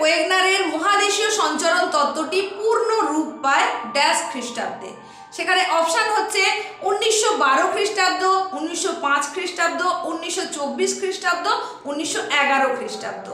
ওয়েগনারের মহাদেশীয় সঞ্চরণ তত্ত্বটি পূর্ণ রূপ পায় ড্যাশ খ্রিস্টাব্দে। সেখানে অপশান হচ্ছে উনিশশো বারো খ্রিস্টাব্দ, উনিশশো পাঁচ খ্রিস্টাব্দ, উনিশশো চব্বিশ খ্রিস্টাব্দ, উনিশশো এগারো খ্রিস্টাব্দ।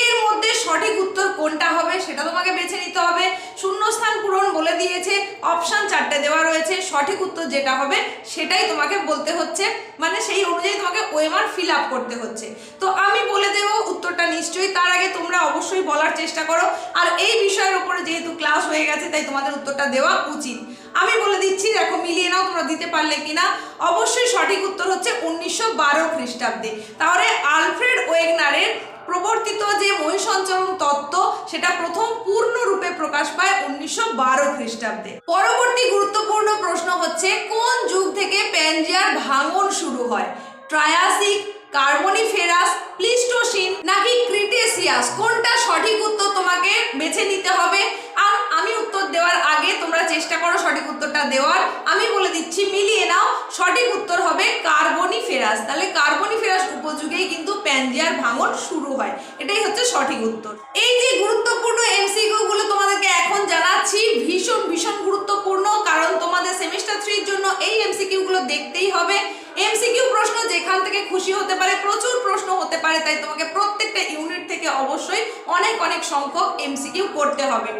এর মধ্যে সঠিক উত্তর কোনটা হবে সেটা তোমাকে বেছে নিতে হবে। শূন্যস্থান পূরণ বলে দিয়েছে, অপশান চারটে দেওয়া রয়েছে, সঠিক উত্তর যেটা হবে সেটাই তোমাকে বলতে হচ্ছে। মানে সেই অনুযায়ী তোমাকে ওয়েমার ফিল আপ করতে হচ্ছে। তো আমি বলে দেবো উত্তরটা নিশ্চয়ই, তার আগে তোমরা অবশ্যই বলার চেষ্টা করো। আর এই বিষয়ের উপরে যেহেতু ক্লাস হয়ে গেছে, তাই তোমাদের উত্তরটা দেওয়া উচিত। আমি বলে দিচ্ছি, দেখো, মিলিয়ে নাও তোমরা দিতে পারলে কিনা। অবশ্যই সঠিক উত্তর হচ্ছে উনিশশো বারো খ্রিস্টাব্দে। তাহলে আলফ্রেড ওয়েগনারের প্রবর্তিত যে মহিষঞ্চরণ তত্ত্ব, সেটা প্রথম পূর্ণরূপে প্রকাশ পায় উনিশশো বারো খ্রিস্টাব্দে। পরবর্তী গুরুত্বপূর্ণ প্রশ্ন হচ্ছে, কোন যুগ থেকে প্যানজিয়ার ভাঙন শুরু হয়? ট্রায়াসিক কার্বনিফেরাস প্লিস্টোসিন নাকি ক্রিটেসিয়াস? কোনটা সঠিক উত্তর তোমাকে বেছে নিতে হবে আর আমি উত্তর দেওয়ার আগে তোমরা চেষ্টা করো সঠিক উত্তরটা দেওয়ার আমি বলে দিচ্ছি, মিলিয়ে নাও, সঠিক উত্তর হবে কার্বনিফেরাস। তাহলে কার্বনিফেরাস উপযুগেই কিন্তু প্যানজিয়ার ভাঙন শুরু হয়। এটাই হচ্ছে সঠিক উত্তর। এই যে গুরুত্বপূর্ণ এমসিকিউ গুলো তোমাদেরকে এখন জানাচ্ছি, ভীষণ ভীষণ গুরুত্বপূর্ণ, কারণ তোমাদের সেমিস্টার থ্রির জন্য এই এমসিকিউ গুলো দেখতেই হবে। এমসিকিউ প্রশ্ন যেখান থেকে খুশি হতে পারে, প্রচুর প্রশ্ন হতে পারে, তাই তোমাকে প্রত্যেকটা ইউনিট থেকে অবশ্যই অনেক অনেক সংখ্যক এমসিকিউ করতে হবে।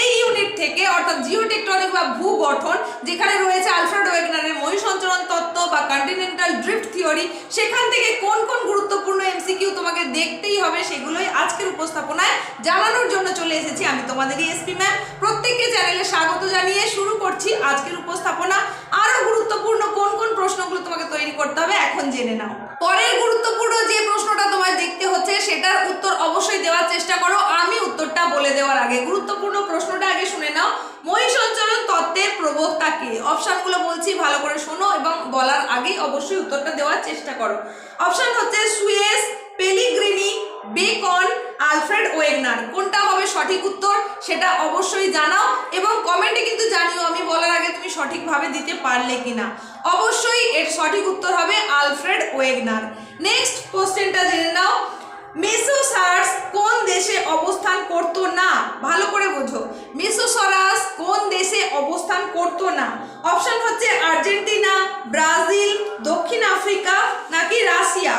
এই ইউনিট থেকে, অর্থাৎ জিওটেকটনিক বা ভূ গঠন, যেখানে রয়েছে আলফ্রেড ওয়েগনারের মহিসঞ্চরণ তত্ত্ব বা কন্টিনেন্টাল ড্রিফট থিওরি সেখান থেকে কোন কোন গুরুত্বপূর্ণ এমসিকিউ তোমাকে দেখতেই হবে সেগুলোই আজকের উপস্থাপনায় জানানোর জন্য চলে এসেছি আমি তোমাদের এসপি ম্যাম প্রত্যেককে চ্যানেলে স্বাগত জানিয়ে শুরু করছি আজকের উপস্থাপনা। আরও গুরুত্বপূর্ণ কোন কোন প্রশ্নগুলো তোমাকে তৈরি করতে হবে এখন জেনে নাও। পরের গুরুত্বপূর্ণ যে প্রশ্নটা তোমায় দেখতে হচ্ছে, সেটার উত্তর অবশ্যই দেওয়ার চেষ্টা করো। আমি উত্তরটা বলে দেওয়ার আগে গুরুত্বপূর্ণ প্রশ্নটা আগে শুনে নাও। মহিষঞ্চরণ তত্ত্বের প্রবক্তা কে? অপশানগুলো বলছি, ভালো করে শোনো এবং বলার আগেই অবশ্যই উত্তরটা দেওয়ার চেষ্টা করো। অপশান হচ্ছে Suess Pellegrini Bacon Alfred Wegener. কোনটা হবে সঠিক উত্তর সেটা অবশ্যই জানাও এবং কমেন্টে কিন্তু জানিও আমি বলার আগে তুমি সঠিকভাবে দিতে পারলে কিনা। অবশ্যই এর সঠিক উত্তর হবে আলফ্রেড ওয়েগনার। নেক্সট কোশ্চেনটা জেনে নাও। মেসোসার্স কোন দেশে অবস্থান করতো না? ভালো করে বোঝো। মেসোসরাস কোন দেশে অবস্থান করতো না? অপশান হচ্ছে আর্জেন্টিনা, ব্রাজিল, দক্ষিণ আফ্রিকা নাকি রাশিয়া?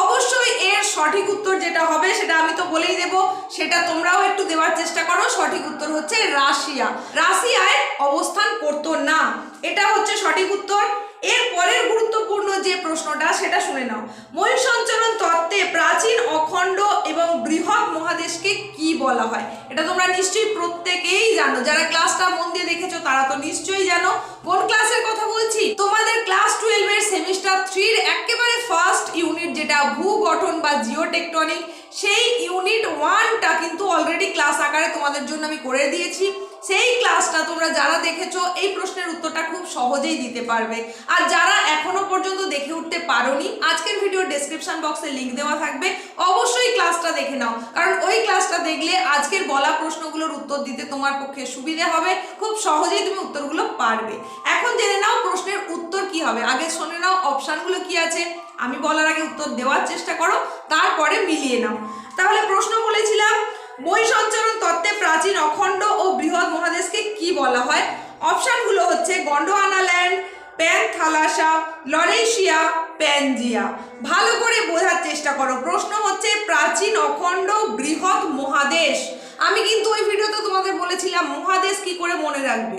অবশ্যই এর সঠিক উত্তর যেটা হবে সেটা আমি তো বলেই দেব। সেটা তোমরাও একটু দেওয়ার চেষ্টা করো। সঠিক উত্তর হচ্ছে রাশিয়া। রাশিয়ায় অবস্থান করতো না। এটা হচ্ছে সঠিক উত্তর। এর পরের গুরুত্বপূর্ণ যে প্রশ্নটা, সেটা শুনে নাও। ময়ূসঞ্চরণ তত্ত্বে প্রাচীন অখণ্ড এবং বৃহৎ মহাদেশকে কি বলা হয়? এটা তোমরা নিশ্চয়ই প্রত্যেকেই জানো। যারা ক্লাসটা মন দিয়ে দেখেছ, তারা তো নিশ্চয়ই জানো। কোন ক্লাসের কথা বলছি তোমাদের ক্লাস টুয়েলভের সেমিস্টার থ্রির একেবারে ফার্স্ট ইউনিট যেটা ভূ গঠন বা জিওটেকটনিক সেই ইউনিট ওয়ানটা কিন্তু অলরেডি ক্লাস আকারে তোমাদের জন্য আমি করে দিয়েছি। সেই ক্লাসটা তোমরা যারা দেখেছ, এই প্রশ্নের উত্তরটা খুব সহজেই দিতে পারবে। আর যারা এখনও পর্যন্ত দেখে উঠতে পারোনি, আজকের ভিডিও ডেসক্রিপশন বক্সে লিংক দেওয়া থাকবে। অবশ্যই ক্লাসটা দেখে নাও। কারণ ওই ক্লাসটা দেখলে আজকের বলা প্রশ্নগুলোর উত্তর দিতে তোমার পক্ষে সুবিধে হবে। খুব সহজেই তুমি উত্তরগুলো পারবে। এখন জেনে নাও প্রশ্নের উত্তর কি হবে। আগে শুনে নাও অপশানগুলো কি আছে। আমি বলার আগে উত্তর দেওয়ার চেষ্টা করো, তারপরে মিলিয়ে নাও। তাহলে প্রশ্ন বলেছিলাম বই সঞ্চারণ তত্ত্বে প্রাচীন, অখণ্ড ও বৃহৎ মহাদেশকে কি বলা হয়? অপশানগুলো হচ্ছে Gondwana land Panthalassa, Laurasia, Pangaea. ভালো করে বোঝার চেষ্টা করো। প্রশ্ন হচ্ছে প্রাচীন, অখণ্ড, বৃহৎ মহাদেশ। আমি কিন্তু ওই ভিডিওতে তোমাদের বলেছিলাম মহাদেশ কি করে মনে রাখবে।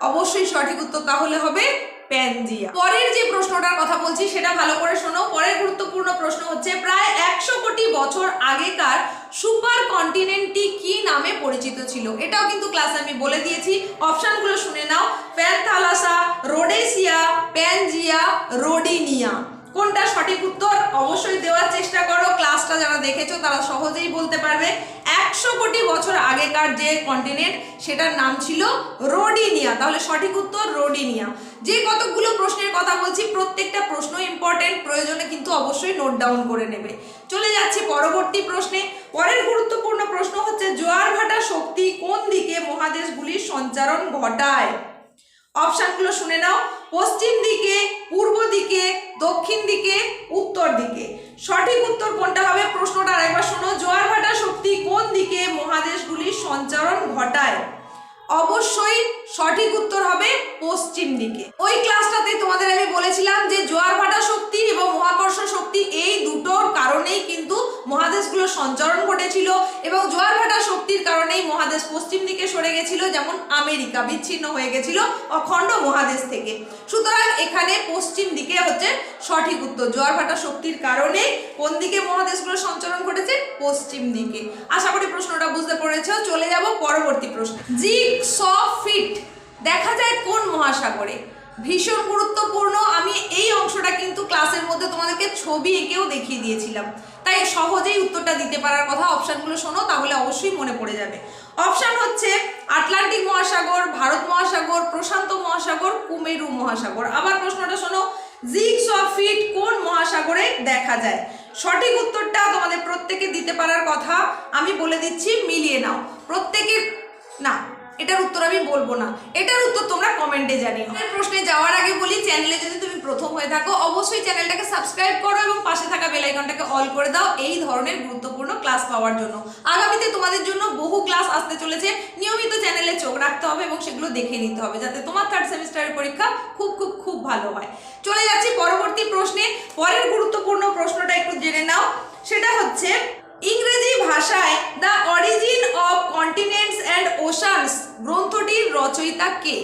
অবশ্যই সঠিক উত্তর তাহলে হবে প্যানজিয়া। পরের যে প্রশ্নটার কথা বলছি, সেটা ভালো করে শোনো। পরের গুরুত্বপূর্ণ প্রশ্ন হচ্ছে প্রায় একশো বছর আগেকার সুপার কন্টিনেন্টটি কি নামে পরিচিত ছিল? এটাও কিন্তু ক্লাসে আমি বলে দিয়েছি। অপশানগুলো শুনে নাও। Panthalassa Rhodesia, Pangaea, Rodinia. কোনটা সঠিক উত্তর অবশ্যই দেওয়ার চেষ্টা করো। ক্লাসটা যারা দেখেছ, তারা সহজেই বলতে পারবে। একশো কোটি বছর আগেকার যে কন্টিনেন্ট সেটার নাম ছিল রোডিনিয়া। তাহলে সঠিক উত্তর রোডিনিয়া। যে কতগুলো প্রশ্নের কথা বলছি, প্রত্যেকটা প্রশ্ন ইম্পর্টেন্ট প্রয়োজনে কিন্তু অবশ্যই নোট ডাউন করে নেবে। চলে যাচ্ছি পরবর্তী প্রশ্নে। পরের গুরুত্বপূর্ণ প্রশ্ন হচ্ছে, জোয়ার ভাটা শক্তি কোন দিকে মহাদেশগুলির সঞ্চারণ ঘটায়? অপশানগুলো শুনে নাও। পশ্চিম দিকে, পূর্ব দিকে, দক্ষিণ দিকে, উত্তর দিকে। সঠিক উত্তর কোনটা হবে? প্রশ্নটা আরেকবার শোনো। জোয়ার ভাটা শক্তি কোন দিকে মহাদেশগুলির সঞ্চারণ ঘটায়? অবশ্যই সঠিক উত্তর হবে পশ্চিম দিকে। ওই ক্লাসটাতে তোমাদের আমি বলেছিলাম যে জোয়ার ভাটা শক্তি এবং মহাকর্ষ শক্তি এই মহাদেশগুলো সঞ্চরণ ঘটেছিল এবং জোয়ার ভাটা শক্তির কারণেই মহাদেশ পশ্চিম দিকে সরে গেছিল, যেমন আমেরিকা বিচ্ছিন্ন হয়ে গেছিল অখণ্ড মহাদেশ থেকে। সুতরাং এখানে পশ্চিম দিকে হচ্ছে সঠিক উত্তর, জোয়ার ভাটা শক্তির কারণে কোন দিকে মহাদেশগুলো সঞ্চরণ ঘটেছে? পশ্চিম দিকে। আশা করি প্রশ্নটা বুঝতে পেরেছ, চলে যাব পরবর্তী প্রশ্ন। জিগ স ফিট দেখা যায় কোন মহাসাগরে? ভীষণ গুরুত্বপূর্ণ, আমি এই অংশটা কিন্তু ক্লাসের মধ্যে তোমাদেরকে ছবি এঁকেও দেখিয়ে দিয়েছিলাম। তাই সহজেই উত্তরটা দিতে পারার কথা অপশানগুলো শোনো, তাহলে অবশ্যই মনে পড়ে যাবে। অপশান হচ্ছে আটলান্টিক মহাসাগর, ভারত মহাসাগর, প্রশান্ত মহাসাগর, কুমেরু মহাসাগর। আবার প্রশ্নটা শোনো জিগস অফ ফিট কোন মহাসাগরে দেখা যায়? সঠিক উত্তরটা তোমাদের প্রত্যেকে দিতে পারার কথা আমি বলে দিচ্ছি, মিলিয়ে নাও। প্রত্যেকে, না এটার উত্তর আমি বলব না। এটার উত্তর তোমরা কমেন্টে জানিও। প্রশ্নে যাওয়ার আগে বলি, চ্যানেলে যদি তুমি প্রথম হয়ে থাকো, অবশ্যই চ্যানেলটাকে সাবস্ক্রাইব করো এবং পাশে থাকা বেল আইকনটাকে অল করে দাও এই ধরনের গুরুত্বপূর্ণ ক্লাস পাওয়ার জন্য। আগামীতে তোমাদের জন্য বহু ক্লাস আসতে চলেছে। নিয়মিত চ্যানেলে চোখ রাখতে হবে এবং সেগুলো দেখে নিতে হবে, যাতে তোমার থার্ড সেমিস্টারের পরীক্ষা খুব খুব খুব ভালো হয়। চলে যাচ্ছি পরবর্তী প্রশ্নে। পরের গুরুত্বপূর্ণ প্রশ্নটা একটু জেনে নাও। সেটা হচ্ছে ইংরেজি ভাষায় the origin of continents and oceans গ্রন্থটির রচয়িতা কে?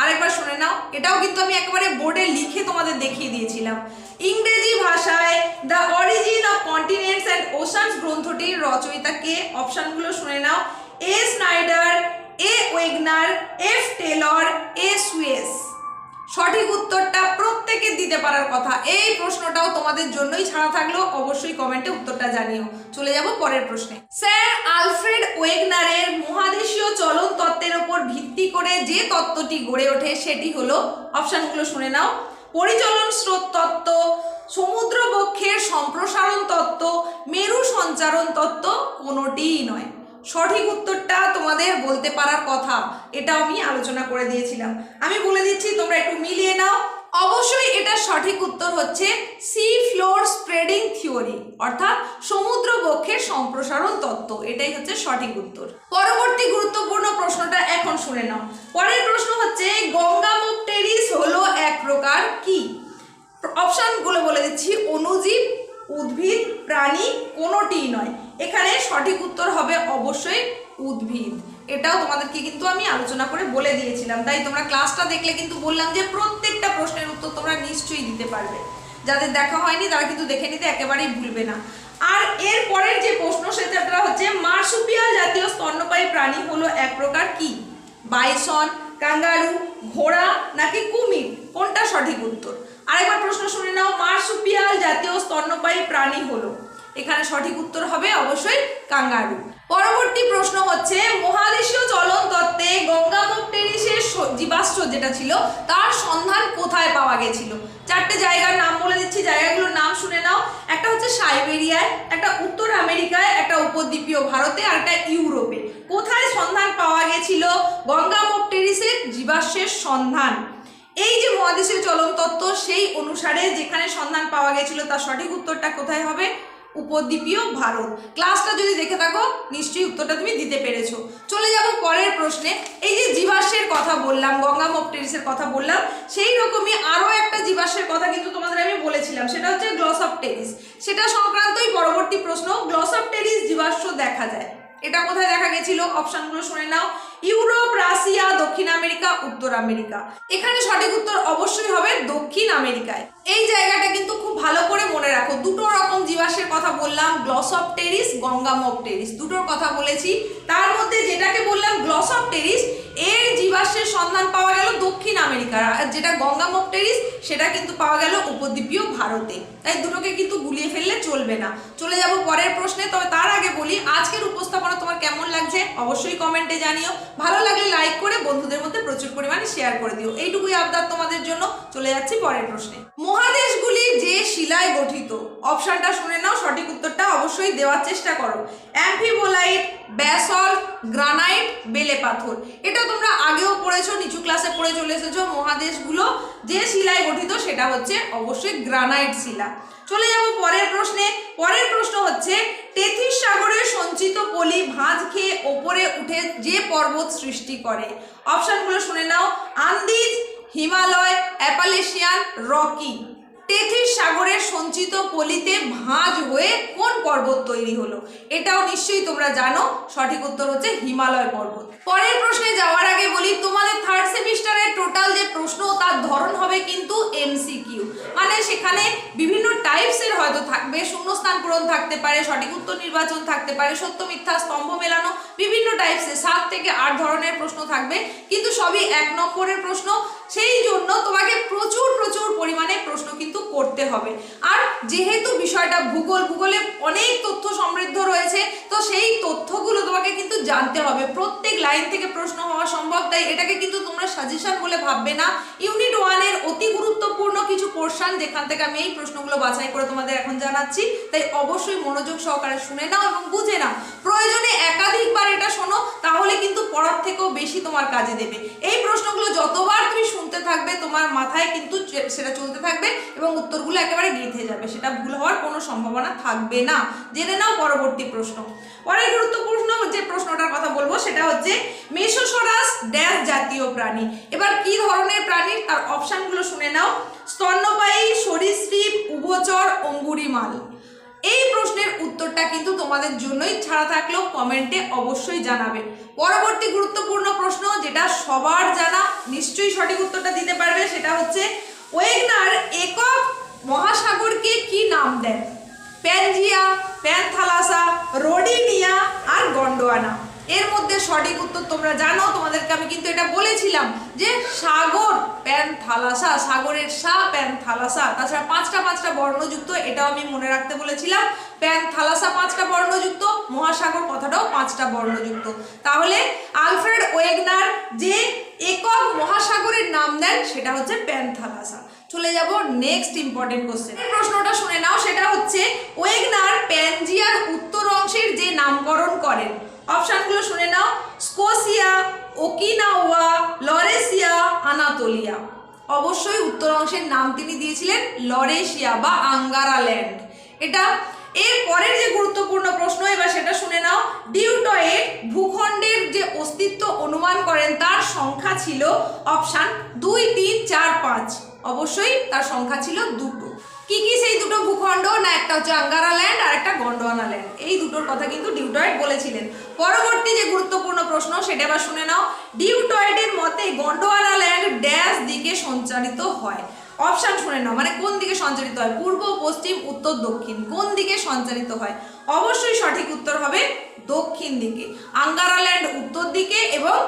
আরেকবার শুনে নাও, এটাও কিন্তু আমি একেবারে বোর্ডে লিখে তোমাদের দেখিয়ে দিয়েছিলাম। ইংরেজি ভাষায় the origin of continents and oceans গ্রন্থটির রচয়িতা কে? অপশনগুলো শুনে নাও। A Snider, A Wegener, F Taylor, A Suess. সঠিক উত্তরটা প্রত্যেকে দিতে পারার কথা। এই প্রশ্নটাও তোমাদের জন্যই ছাড়া থাকল। অবশ্যই কমেন্টে উত্তরটা জানিও। চলে যাব পরের প্রশ্নে। স্যার আলফ্রেড ওয়েগনারের মহাদেশীয় চলন তত্ত্বের উপর ভিত্তি করে যে তত্ত্বটি গড়ে ওঠে সেটি হলো, অপশানগুলো শুনে নাও। পরিচলন স্রোত তত্ত্ব, সমুদ্রবক্ষের সম্প্রসারণ তত্ত্ব মেরু সঞ্চারণ তত্ত্ব কোনোটিই নয়। সঠিক উত্তরটা তোমাদের বলতে পারার কথা। এটা আমি আলোচনা করে দিয়েছিলাম। আমি বলে দিচ্ছি, তোমরা একটু মিলিয়ে নাও। অবশ্যই এটা সঠিক উত্তর হচ্ছে সি ফ্লোর স্প্রেডিং থিওরি, অর্থাৎ সমুদ্র বক্ষের সম্প্রসারণ তত্ত্ব। এটাই হচ্ছে সঠিক উত্তর। পরবর্তী গুরুত্বপূর্ণ প্রশ্নটা এখন শুনে নাও। পরের প্রশ্ন হচ্ছে, গঙ্গামুখ টেরিস হলো এক প্রকার কি? অপশানগুলো বলে দিচ্ছি, অনুজীব, উদ্ভিদ, প্রাণী কোনোটিই নয়। এখানে সঠিক উত্তর হবে অবশ্যই উদ্ভিদ। এটাও তোমাদেরকে কিন্তু আমি আলোচনা করে বলে দিয়েছিলাম। তাই তোমরা ক্লাসটা দেখলে কিন্তু বললাম যে প্রত্যেকটা প্রশ্নের উত্তর তোমরা নিশ্চয়ই দিতে পারবে। যাদের দেখা হয়নি তারা কিন্তু দেখে নিতে একেবারেই ভুলবে না। আর এর পরের যে প্রশ্ন সেটা হচ্ছে, মার্সুপিয়াল জাতীয় স্তন্যপায়ী প্রাণী হলো এক প্রকার কি? বাইসন, কাঙ্গারু, ঘোড়া নাকি কুমির? কোনটা সঠিক উত্তর? আরেকবার প্রশ্ন শুনে নাও, মার্সুপিয়াল জাতীয় স্তন্যপায়ী প্রাণী হলো এখানে সঠিক উত্তর হবে অবশ্যই কাঙ্গারু। পরবর্তী প্রশ্ন হচ্ছে, মহাদেশীয় চলন তত্ত্বে স- জীবাশ্ম যেটা ছিল, তার সন্ধান কোথায় পাওয়া গেছিল? চারটে জায়গার নাম বলে দিচ্ছি, জায়গাগুলোর নাম শুনে নাও। একটা হচ্ছে সাইবেরিয়ায়, একটা উত্তর আমেরিকায়, একটা উপদ্বীপীয় ভারতে, আর একটা ইউরোপে। কোথায় সন্ধান পাওয়া গেছিল? গঙ্গামুখ টেরিসের জীবাশ্মের সন্ধান। এই যে মহাদেশীয় চলন তত্ত্ব সেই অনুসারে যেখানে সন্ধান পাওয়া গেছিল, তার সঠিক উত্তরটা কোথায় হবে? উপদ্বীপীয় ভারত। ক্লাসটা যদি দেখে থাকো, নিশ্চয়ই উত্তরটা তুমি দিতে পেরেছ। চলে যাব পরের প্রশ্নে। এই যে জীবাশ্মের কথা বললাম, গঙ্গা মপটেরিসের কথা বললাম, সেই রকমই আরও একটা জীবাশ্মের কথা কিন্তু তোমাদের আমি বলেছিলাম, সেটা হচ্ছে গ্লস অফ টেরিস। সেটা সংক্রান্তই পরবর্তী প্রশ্ন। গ্লস অফ টেরিস জীবাশ্ম দেখা যায়। এটা কোথায় দেখা গেছিল? অপশনগুলো শুনে নাও। ইউরোপ, রাশিয়া, দক্ষিণ আমেরিকা, উত্তর আমেরিকা। এখানে সঠিক উত্তর অবশ্যই হবে দক্ষিণ আমেরিকায়। এই জায়গাটা কিন্তু খুব ভালো করে মনে রাখো। দুটো রকম জীবাশ্মের কথা বললাম, Glossopteris Gangamopteris. দুটোর কথা বলেছি। তার মধ্যে যেটাকে বললাম, গ্লস অফ টেরিস, এর জীবাশ্মের সন্ধান পাওয়া গেল আমেরিকার। আর যেটা গঙ্গামক টেরিস, সেটা কিন্তু পাওয়া গেল উপদ্বীপীয় ভারতে। তাই দুটোকে কিন্তু গুলিয়ে ফেললে চলবে না। চলে যাব পরের প্রশ্নে, তবে তার আগে বলি, আজকের উপস্থাপনা তোমার কেমন লাগছে? অবশ্যই কমেন্টে জানিও। ভালো লাগলে লাইক করে বন্ধুদের মধ্যে প্রচুর পরিমাণে শেয়ার করে দিও। এইটুকুই আবদার তোমাদের জন্য। চলে যাচ্ছি পরের প্রশ্নে। মহাদেশগুলি যে শিলায় গঠিত। অপশানটা শুনে নাও, সঠিক উত্তরটা অবশ্যই দেওয়ার চেষ্টা করো। অ্যাম্ফিবোলাইট, ব্যাসল্ট, গ্রানাইট, বেলে পাথর। এটা তোমরা আগেও পড়েছো, নিচু ক্লাসে পড়ে চলে এসেছ। মহাদেশগুলো যে শিলায় গঠিত, সেটা হচ্ছে অবশ্যই গ্রানাইট শিলা। চলে যাব পরের প্রশ্নে। পরের প্রশ্ন হচ্ছে তেথিস সাগরের সঞ্চিত পলি ভাঁজ খেয়ে ওপরে উঠে যে পর্বত সৃষ্টি করে? অপশানগুলো শুনে নাও। Andes, Himalaya, Appalachian, Rocky. Tethys সাগরের সঞ্চিত পলিতে ভাঁজ হয়ে কোন পর্বত তৈরি হলো? এটাও নিশ্চয়ই তোমরা জানো। সঠিক উত্তর হচ্ছে হিমালয় পর্বত। পরের প্রশ্নে যাওয়ার আগে বলি, তোমাদের থার্ড সেমিস্টারের টোটাল যে প্রশ্ন, তার ধরন হবে কিন্তু এমসিকিউ মানে সেখানে বিভিন্ন টাইপসের হয়তো থাকবে। শূন্যস্থান পূরণ থাকতে পারে, সঠিক উত্তর নির্বাচন থাকতে পারে, সত্য, মিথ্যা, স্তম্ভ মেলানো, বিভিন্ন টাইপসের সাত থেকে আট ধরনের প্রশ্ন থাকবে। কিন্তু সবই এক নম্বরের প্রশ্ন। সেই জন্য তোমাকে প্রচুর প্রচুর পরিমাণে প্রশ্ন কিন্তু করতে হবে। আর যেহেতু বিষয়টা ভূগোল, ভূগোলে অনেক তথ্য সমৃদ্ধ রয়েছে, তো সেই তথ্যগুলো তোমাকে কিন্তু জানতে হবে। প্রত্যেক লাইন থেকে প্রশ্ন হওয়া সম্ভব, তাই এটাকে কিন্তু তোমরা সাজেশন বলে ভাববে না। ইউনিট ওয়ানের অতি গুরুত্বপূর্ণ কিছু পোর্শন যেখান থেকে আমি এই প্রশ্নগুলো বাছাই করে তোমাদের এখন জানাচ্ছি। তাই অবশ্যই মনোযোগ সহকারে শুনে নাও এবং বুঝে নাও। প্রয়োজনে একাধিকবার এটা শোনো, তাহলে কিন্তু পড়ার থেকেও বেশি তোমার কাজে দেবে। এই প্রশ্নগুলো যতবার তুমি শুনতে থাকবে, তোমার মাথায় কিন্তু সেটা চলতে থাকবে এবং উত্তরগুলো একেবারে গেঁথে যাবে। সেটা ভুল হওয়ার কোনো সম্ভাবনা থাকবে না। জেনে নাও পরবর্তী প্রশ্ন। পরের গুরুত্বপূর্ণ যে প্রশ্নটার কথা বলব, সেটা হচ্ছে মেসোসরাস ড্যাশ জাতীয় প্রাণী। এবার কি ধরনের প্রাণী? তার অপশনগুলো শুনে নাও। স্তন্যপায়ী সরীসৃপ, উভচর, অঙ্গুরিমাল। উত্তরটা কিন্তু তোমাদের জন্যই ছাড়া থাকলেও কমেন্টে অবশ্যই জানাবে। পরবর্তী গুরুত্বপূর্ণ প্রশ্ন, যেটা সবার জানা, নিশ্চয়ই সঠিক উত্তরটা দিতে পারবে, সেটা হচ্ছে, ওয়েগনার একক মহাসাগরকে কি নাম দেন? প্যানজিয়া, প্যানথালাসা, রোডিনিয়া আর গন্ডোয়ানা। এর মধ্যে সঠিক উত্তর তোমরা জানো। তোমাদেরকে আমি কিন্তু এটা বলেছিলাম যে সাগর প্যানথালাসা সাগরের সা প্যানথালাসা তাছাড়া পাঁচটা পাঁচটা বর্ণযুক্ত, এটাও আমি মনে রাখতে বলেছিলাম। প্যানথালাসা পাঁচটা বর্ণযুক্ত, মহাসাগর কথাটাও পাঁচটা বর্ণযুক্ত। তাহলে আলফ্রেড ওয়েগনার যে একক মহাসাগরের নাম দেন, সেটা হচ্ছে প্যানথালাসা চলে যাব নেক্সট ইম্পর্টেন্ট কোশ্চেন প্রশ্নটা শুনে নাও, সেটা হচ্ছে ওয়েগনার প্যানজিয়ার উত্তর অংশের যে নামকরণ করেন অপশনগুলো শুনে নাও। স্কোসিয়া ওকিনাওয়া লরেসিয়া, আনাতোলিয়া। অবশ্যই উত্তর অংশের নাম তিনি দিয়েছিলেন লরেশিয়া বা আঙ্গারা ল্যান্ড এটা এর পরের যে গুরুত্বপূর্ণ প্রশ্ন, এবার সেটা শুনে নাও। ডিউটয়েড ভূখণ্ডের যে অস্তিত্ব অনুমান করেন, তার সংখ্যা ছিল অপশান দুই, তিন, চার, পাঁচ। অবশ্যই তার সংখ্যা ছিল দুটো। কি কি সেই দুটো ভূখণ্ড? না, একটা হচ্ছে আঙ্গারা ল্যান্ড আর একটা গন্ডোয়ানা ল্যান্ড এই দুটোর কথা কিন্তু ডিউটয়েড বলেছিলেন। পরবর্তী যে গুরুত্বপূর্ণ প্রশ্ন, সেটা এবার শুনে নাও। ডিউটয়েডের মতে গন্ডোয়ানা ল্যান্ড ড্যাশ দিকে সঞ্চারিত হয়। অপশান শুনে নাও মানে কোন দিকে সঞ্চারিত হয়? পূর্ব, পশ্চিম, উত্তর, দক্ষিণ। কোন দিকে সঞ্চারিত হয়? অবশ্যই সঠিক উত্তর হবে দক্ষিণ দিকে। আঙ্গারা ল্যান্ড উত্তর দিকে এবং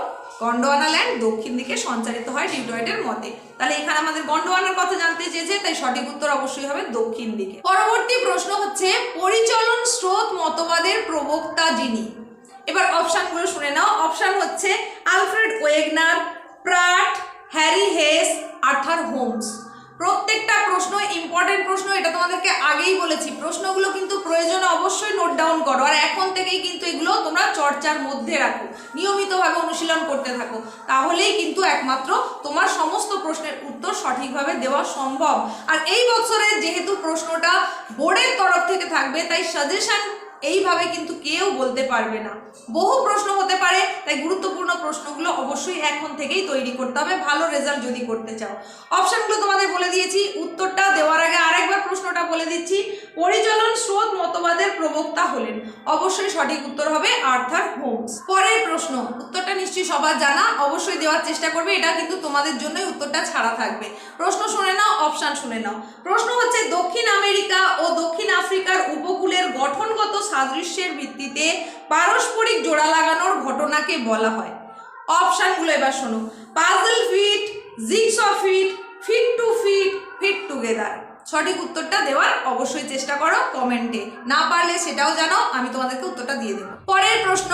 গন্ডোয়ানা ল্যান্ড দক্ষিণ দিকে সঞ্চারিত হয় ডিউটয়েডের মতে। তাহলে এখানে আমাদের গন্ডোয়ানার কথা জানতে চেয়েছে, তাই সঠিক উত্তর অবশ্যই হবে দক্ষিণ দিকে। পরবর্তী প্রশ্ন হচ্ছে, পরিচলন স্রোত মতবাদের প্রবক্তা যিনি? এবার অপশানগুলো শুনে নাও। অপশান হচ্ছে Alfred Wegener, Pratt, Harry Hess, Arthur Holmes. প্রত্যেকটা প্রশ্ন ইম্পর্টেন্ট প্রশ্ন, এটা তোমাদেরকে আগেই বলেছি। প্রশ্নগুলো কিন্তু প্রয়োজনে অবশ্যই নোট ডাউন করো। আর এখন থেকেই চর্চার মধ্যে রাখো, নিয়মিতভাবে অনুশীলন করতে থাকো। তাহলেই কিন্তু একমাত্র তোমার সমস্ত প্রশ্নের উত্তর সঠিকভাবে দেওয়া সম্ভব। আর এই বছরের যেহেতু প্রশ্নটা বোর্ডের তরফ থেকে থাকবে, তাই সাজেশন এইভাবে কিন্তু কেউ বলতে পারবে না। বহু প্রশ্ন হতে পারে, তাই গুরুত্বপূর্ণ প্রশ্নগুলো অবশ্যই এখন থেকেই তৈরি করতে হবে, ভালো রেজাল্ট যদি করতে চাও। অপশনগুলো তোমাদের বলে দিয়েছি, উত্তরটা দেওয়ার আগে আরেকবার প্রশ্নটা বলে দিচ্ছি। পরিচালন স্রোত মতবাদের প্রবক্তা হলেন। অবশ্যই সঠিক উত্তর হবে আর্থার হোমস। পরের প্রশ্ন, উত্তরটা নিশ্চয়ই সবার জানা, অবশ্যই দেওয়ার চেষ্টা করবে, এটা কিন্তু তোমাদের জন্যই উত্তরটা ছাড়া থাকবে। প্রশ্ন শুনে নাও, অপশান শুনে নাও। প্রশ্ন হচ্ছে, দক্ষিণ আমেরিকা ও দক্ষিণ আফ্রিকার উপকূলের গঠনগত সাদৃশ্যের ভিত্তিতে পারস্পরিক জোড়া লাগানোর ঘটনাকে বলা হয়। অপশানগুলো এবার শোনো। Puzzle fit jigs of fit fit to fit fit together. সঠিক উত্তরটা দেওয়ার অবশ্যই চেষ্টা করো কমেন্টে। না পারলে সেটাও জানো আমি তোমাদেরকে উত্তরটা দিয়ে দেবো। পরের প্রশ্ন,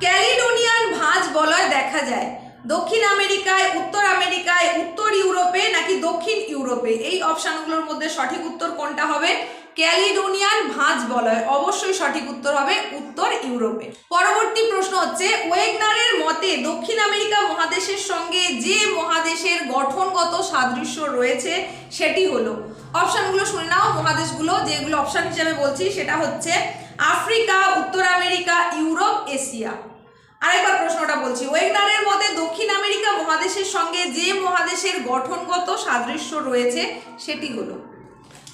ক্যালিডোনিয়ান ভাঁজ বলয় দেখা যায়। দক্ষিণ আমেরিকায়, উত্তর আমেরিকায়, উত্তর ইউরোপে নাকি দক্ষিণ ইউরোপে? এই অপশানগুলোর মধ্যে সঠিক উত্তর কোনটা হবে? ক্যালিডোনিয়ান ভাঁজ বলয় অবশ্যই সঠিক উত্তর হবে উত্তর ইউরোপে। পরবর্তী প্রশ্ন হচ্ছে, ওয়েগনারের মতে দক্ষিণ আমেরিকা মহাদেশের সঙ্গে যে মহাদেশের গঠনগত সাদৃশ্য রয়েছে, সেটি হলো, অপশনগুলো শুনে নাও, মহাদেশগুলো, যেগুলো অপশন হিসেবে বলছি, সেটা হচ্ছে আফ্রিকা, উত্তর আমেরিকা, ইউরোপ, এশিয়া। আরেকবার প্রশ্নটা বলছি, ওয়েগনারের মতে দক্ষিণ আমেরিকা মহাদেশের সঙ্গে যে মহাদেশের গঠনগত সাদৃশ্য রয়েছে, সেটি হলো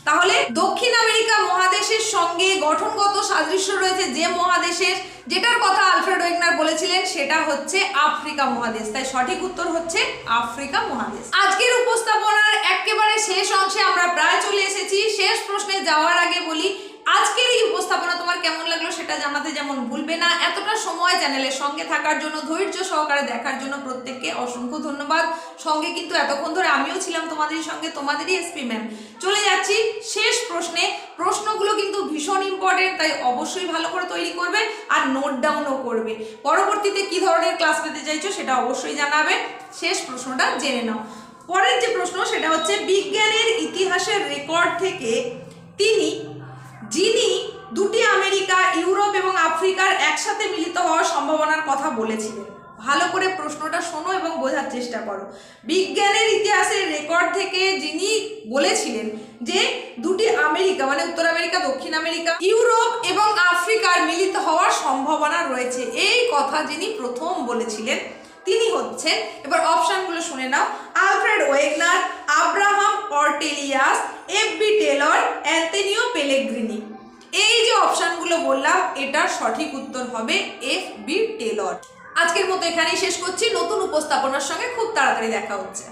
তাহলে দক্ষিণ আমেরিকা মহাদেশের সঙ্গে গঠনগত সাদৃশ্য রয়েছে যে মহাদেশের, যেটার কথা আলফ্রেড ওয়েগনার বলেছিলেন, সেটা হচ্ছে আফ্রিকা মহাদেশ। তাই সঠিক উত্তর হচ্ছে আফ্রিকা মহাদেশ। আজকের উপস্থাপনার একেবারে শেষ অংশে আমরা প্রায় চলে এসেছি। শেষ প্রশ্নে যাওয়ার আগে বলি আজকের এই উপস্থাপনা তোমার কেমন লাগল সেটা জানাতে যেমন ভুলবে না। এতটা সময় চ্যানেলের সঙ্গে থাকার জন্য, ধৈর্য সহকারে দেখার জন্য প্রত্যেককে অসংখ্য ধন্যবাদ। সঙ্গে কিন্তু এতক্ষণ ধরে আমিও ছিলাম তোমাদের সঙ্গে, তোমাদেরই এসপি ম্যাম চলে যাচ্ছি শেষ প্রশ্নে। প্রশ্নগুলো কিন্তু ভীষণ ইম্পর্টেন্ট তাই অবশ্যই ভালো করে তৈরি করবে আর নোট ডাউনও করবে। পরবর্তীতে কি ধরনের ক্লাস পেতে চাইছো সেটা অবশ্যই জানাবে। শেষ প্রশ্নটা জেনে নাও। পরের যে প্রশ্ন সেটা হচ্ছে, বিজ্ঞানের ইতিহাসের রেকর্ড থেকে তিনি যিনি দুটি আমেরিকা, ইউরোপ এবং আফ্রিকার একসাথে মিলিত হওয়ার সম্ভাবনার কথা বলেছিলেন। ভালো করে প্রশ্নটা শোনো এবং বোঝার চেষ্টা করো। বিজ্ঞানের ইতিহাসের রেকর্ড থেকে যিনি বলেছিলেন যে দুটি আমেরিকা মানে উত্তর আমেরিকা, দক্ষিণ আমেরিকা, ইউরোপ এবং আফ্রিকার মিলিত হওয়ার সম্ভাবনা রয়েছে, এই কথা যিনি প্রথম বলেছিলেন। তিনি হচ্ছেন, এবার অপশানগুলো শুনে নাও, Alfred Wegener, Abraham Ortelius, F B Taylor, Antonio Pellegrini. এই যে অপশানগুলো বললাম, এটার সঠিক উত্তর হবে এফ বি টেলর। আজকের মতো এখানেই শেষ করছি। নতুন উপস্থাপনার সঙ্গে খুব তাড়াতাড়ি দেখা হচ্ছে।